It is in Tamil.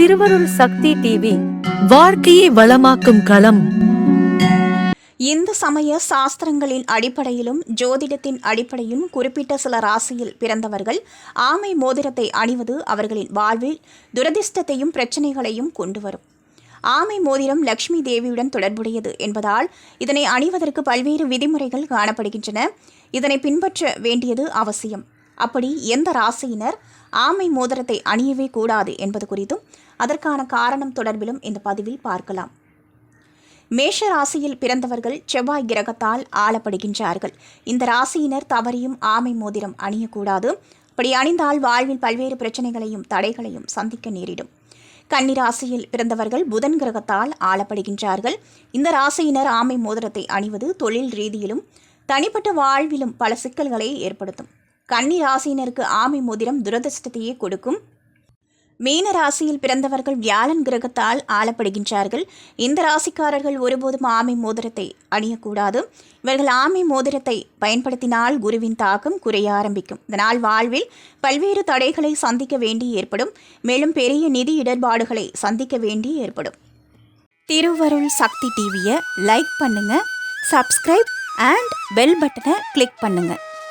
திருவருள் சக்தி டிவி வாழ்க்கையை வளமாக்கும் களம். இந்து சமய சாஸ்திரங்களின் அடிப்படையிலும் ஜோதிடத்தின் அடிப்படையிலும் குறிப்பிட்ட சில ராசியில் பிறந்தவர்கள் ஆமை மோதிரத்தை அணிவது அவர்களின் வாழ்வில் துரதிர்ஷ்டத்தையும் பிரச்சனைகளையும் கொண்டு வரும் ஆமை மோதிரம் லக்ஷ்மி தேவியுடன் தொடர்புடையது என்பதால் இதனை அணிவதற்கு பல்வேறு விதிமுறைகள் காணப்படுகின்றன. இதனை பின்பற்ற வேண்டியது அவசியம். அப்படி எந்த ராசியினர் ஆமை மோதிரத்தை அணியவே கூடாது என்பது குறித்தும் அதற்கான காரணம் தொடர்பிலும் இந்த பதிவில் பார்க்கலாம். மேஷ ராசியில் பிறந்தவர்கள் செவ்வாய் கிரகத்தால் ஆளப்படுகின்றார்கள். இந்த ராசியினர் தவறியும் ஆமை மோதிரம் அணியக்கூடாது. அப்படி அணிந்தால் வாழ்வில் பல்வேறு பிரச்சனைகளையும் தடைகளையும் சந்திக்க நேரிடும். கன்னி ராசியில் பிறந்தவர்கள் புதன் கிரகத்தால் ஆளப்படுகின்றார்கள். இந்த ராசியினர் ஆமை மோதிரத்தை அணிவது தொழில் ரீதியிலும் தனிப்பட்ட வாழ்விலும் பல சிக்கல்களை ஏற்படுத்தும். கன்னி ராசியினருக்கு ஆமை மோதிரம் துரதிர்ஷ்டத்தையே கொடுக்கும். மீன ராசியில் பிறந்தவர்கள் வியாழன் கிரகத்தால் ஆளப்படுகின்றார்கள். இந்த ராசிக்காரர்கள் ஒருபோதும் ஆமை மோதிரத்தை அணியக்கூடாது. இவர்கள் ஆமை மோதிரத்தை பயன்படுத்தினால் குருவின் தாக்கம் குறைய ஆரம்பிக்கும். இதனால் வாழ்வில் பல்வேறு தடைகளை சந்திக்க வேண்டி ஏற்படும். மேலும் பெரிய நிதி இடர்பாடுகளை சந்திக்க வேண்டி ஏற்படும். திருவருள் சக்தி டிவியை லைக் பண்ணுங்க சப்ஸ்கிரைப் அண்ட் பெல் பட்டனை கிளிக் பண்ணுங்கள்